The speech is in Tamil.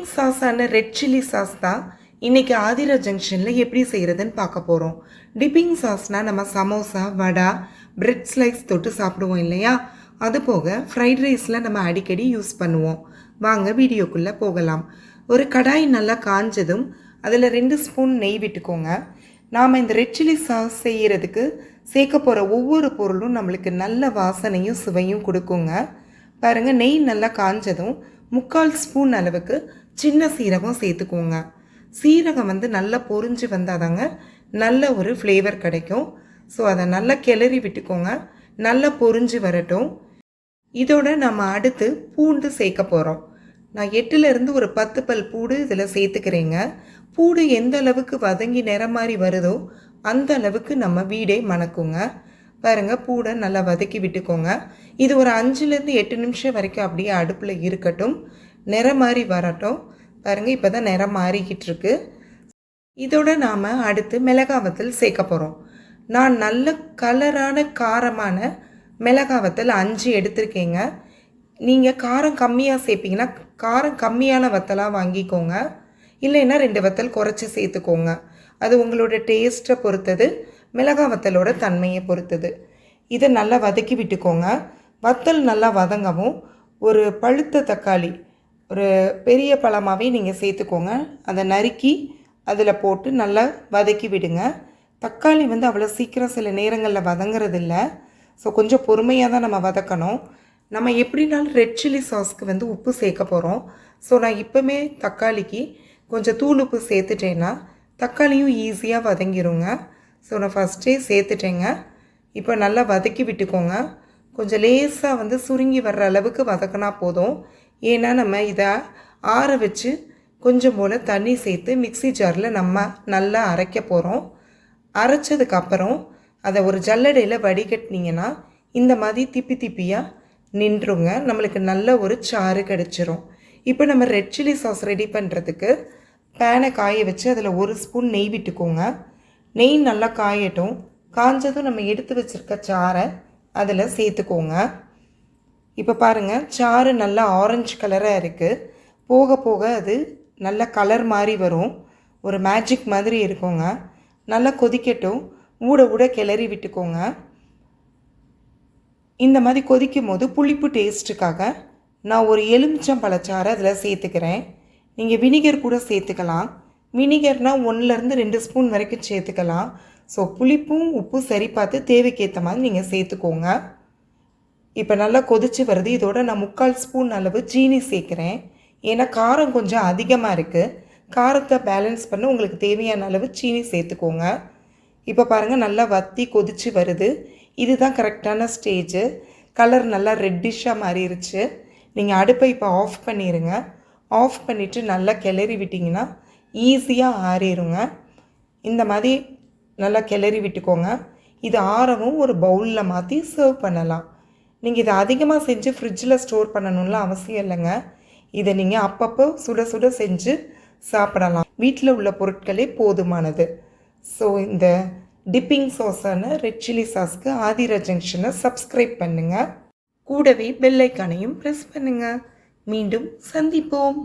டிப்பிங் சாஸான ரெட் சில்லி சாஸ் தான் இன்றைக்கி ஆதிரா ஜங்ஷனில் எப்படி செய்கிறதுன்னு பார்க்க போகிறோம் டிப்பிங் சாஸ்னால் நம்ம சமோசா வடை பிரெட் ஸ்லைஸ் தொட்டு சாப்பிடுவோம் இல்லையா? அது போக ஃப்ரைட் ரைஸில் நம்ம அடிக்கடி யூஸ் பண்ணுவோம். வாங்க வீடியோக்குள்ளே போகலாம். ஒரு கடாய் நல்லா காஞ்சதும் அதில் ரெண்டு ஸ்பூன் நெய் விட்டுக்கோங்க. நாம் இந்த ரெட் சில்லி சாஸ் செய்கிறதுக்கு சேர்க்க போகிற ஒவ்வொரு பொருளும் நம்மளுக்கு நல்ல வாசனையும் சுவையும் கொடுக்குங்க. பாருங்கள் நெய் நல்லா காஞ்சதும் முக்கால் ஸ்பூன் அளவுக்கு சின்ன சீரகம் சேர்த்துக்கோங்க. சீரகம் வந்து நல்லா பொரிஞ்சு வந்தாதாங்க நல்ல ஒரு ஃப்ளேவர் கிடைக்கும். ஸோ அதை நல்லா கிளறி விட்டுக்கோங்க. நல்லா பொறிஞ்சு வரட்டும். இதோட நம்ம அடுத்து பூண்டு சேர்க்க போகிறோம் நான் எட்டுலேருந்து ஒரு பத்து பல் பூடு இதில் சேர்த்துக்கிறேங்க. பூடு எந்த அளவுக்கு வதங்கி நிறம் மாதிரி வருதோ அந்த அளவுக்கு நம்ம வீடே மணக்குங்க. பாருங்க பூடை நல்லா வதக்கி விட்டுக்கோங்க. இது ஒரு அஞ்சுலேருந்து எட்டு நிமிஷம் வரைக்கும் அப்படியே அடுப்பில் இருக்கட்டும். நிறம் மாதிரி வரட்டும். பாருங்கள் இப்போ தான் நிறம் மாறிக்கிட்டு இருக்கு இதோட நாம் அடுத்து மிளகாவத்தல் சேர்க்க போகிறோம் நான் நல்ல கலரான காரமான மிளகாவத்தல் அஞ்சு எடுத்திருக்கேங்க. நீங்கள் காரம் கம்மியாக சேர்ப்பீங்கன்னா காரம் கம்மியான வத்தலாக வாங்கிக்கோங்க. இல்லைன்னா ரெண்டு வத்தல் குறைச்சி சேர்த்துக்கோங்க. அது உங்களோட டேஸ்ட்டை பொறுத்தது மிளகா வத்தலோட தன்மையை பொறுத்தது. இதை நல்லா வதக்கி விட்டுக்கோங்க. வத்தல் நல்லா வதங்கவும் ஒரு பழுத்த தக்காளி ஒரு பெரிய பழமாகவே நீங்கள் சேர்த்துக்கோங்க. அதை நறுக்கி அதில் போட்டு நல்லா வதக்கி விடுங்க. தக்காளி வந்து அவ்வளோ சீக்கிரம் சில நேரங்களில் வதங்குறதில்ல. ஸோ கொஞ்சம் பொறுமையாக தான் நம்ம வதக்கணும். நம்ம எப்படினாலும் ரெட் சில்லி சாஸ்க்கு வந்து உப்பு சேர்க்க போகிறோம் ஸோ நான் இப்போமே தக்காளிக்கு கொஞ்சம் தூள் உப்பு சேர்த்துட்டேன்னா தக்காளியும் ஈஸியாக வதங்கிருங்க. ஸோ நான் ஃபஸ்ட்டே சேர்த்துட்டேங்க. இப்போ நல்லா வதக்கி விட்டுக்கோங்க. கொஞ்சம் லேசாக வந்து சுருங்கி வர்ற அளவுக்கு வதக்கினா போதும். ஏன்னா நம்ம இதை ஆற வச்சு கொஞ்சம் போல் தண்ணி சேர்த்து மிக்சி ஜாரில் நம்ம நல்லா அரைக்க போகிறோம் அரைச்சதுக்கப்புறம் அதை ஒரு ஜல்லடையில் வடிகட்டினீங்கன்னா இந்த மாதிரி திப்பி திப்பியாக நின்றுங்க. நம்மளுக்கு நல்ல ஒரு சாறு கிடச்சிரும். இப்போ நம்ம ரெட் சில்லி சாஸ் ரெடி பண்ணுறதுக்கு பேனை காய வச்சு அதில் ஒரு ஸ்பூன் நெய் விட்டுக்கோங்க. நெய் நல்லா காயட்டும். காஞ்சதும் நம்ம எடுத்து வச்சுருக்க சாறை அதில் சேர்த்துக்கோங்க. இப்போ பாருங்கள் சாறு நல்லா ஆரஞ்சு கலராக இருக்குது போக போக அது நல்ல கலர் மாதிரி வரும். ஒரு மேஜிக் மாதிரி இருக்குங்க. நல்லா கொதிக்கட்டும். ஊட ஊட கிளறி விட்டுக்கோங்க. இந்த மாதிரி கொதிக்கும் போது புளிப்பு டேஸ்ட்டுக்காக நான் ஒரு எலுமிச்சம் பழச்சாறு அதில் சேர்த்துக்கிறேன். நீங்கள் வினிகர் கூட சேர்த்துக்கலாம். வினிகர்னால் ஒன்றுலேருந்து ரெண்டு ஸ்பூன் வரைக்கும் சேர்த்துக்கலாம். ஸோ புளிப்பும் உப்பும் சரி பார்த்து தேவைக்கேற்ற மாதிரி நீங்கள் சேர்த்துக்கோங்க. இப்போ நல்லா கொதிச்சு வருது. இதோட நான் முக்கால் ஸ்பூன் அளவு சீனி சேர்க்குறேன். ஏன்னா காரம் கொஞ்சம் அதிகமாக இருக்குது காரத்தை பேலன்ஸ் பண்ண உங்களுக்கு தேவையான அளவு சீனி சேர்த்துக்கோங்க. இப்போ பாருங்கள் நல்லா வத்தி கொதிச்சு வருது. இதுதான் கரெக்டான ஸ்டேஜு கலர் நல்லா ரெட்டிஷாக மாறிடுச்சு நீங்கள் அடுப்பை இப்போ ஆஃப் பண்ணிடுங்க ஆஃப் பண்ணிவிட்டு நல்லா கிளறி விட்டிங்கன்னா ஈஸியாக ஆறிடுங்க இந்த மாதிரி நல்லா கிளறி விட்டுக்கோங்க. இது ஆறவும் ஒரு பவுலில் மாற்றி சர்வ் பண்ணலாம். நீங்கள் இதை அதிகமாக செஞ்சு ஃப்ரிட்ஜில் ஸ்டோர் பண்ணணும்லாம் அவசியம் இல்லைங்க. இதை நீங்கள் அப்பப்போ சுட சுட செஞ்சு சாப்பிடலாம். வீட்டில் உள்ள பொருட்களே போதுமானது. ஸோ இந்த டிப்பிங் சாஸான ரெட் சில்லி சாஸ்க்கு ஆதிரா ஜங்ஷனை சப்ஸ்கிரைப் பண்ணுங்கள் கூடவே பெல்லைக்கானையும் ப்ரெஸ் பண்ணுங்கள் மீண்டும் சந்திப்போம்.